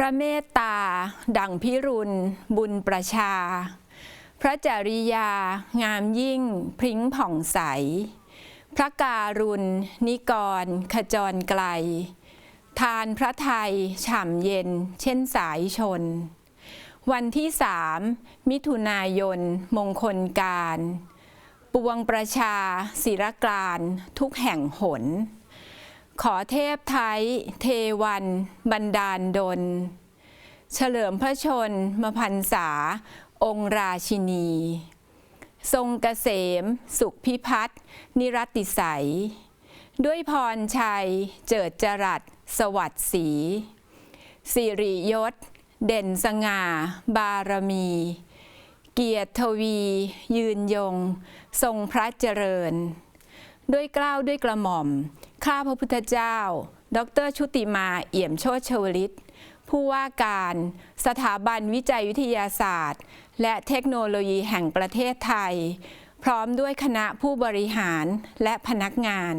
พระเมตตา ดังพิรุณ บุญประชา พระจริยา งามยิ่ง พริ้งผ่องใส พระการุณ นิกร ขจรไกล ทานพระไทย ฉ่ำเย็น เช่นสายชน วันที่สามมิถุนายน มงคลการ ปวงประชา ศิรกานทุกแห่งหน ขอเทพไทยเทวัน บันดาลดล เฉลิมพระชนมพันษา องค์ราชินี ทรงเกษม สุขพิพัฒนิรติใสยด้วยพรชัย เจิดจรัส สวัสดิ์ศรีสิริยศ เด่นสง่า บารมี เกียรติทวี ยืนยง ทรงพระเจริญ ด้วยกล้าวด้วยกระหม่อม ข้าพระพุทธเจ้า ดรชุติมาเอี่ยมโชติชวลิต ผู้ว่าการสถาบันวิจัยวิทยาศาสตร์ และเทคโนโลยีแห่งประเทศไทย พร้อมด้วยคณะผู้บริหารและพนักงาน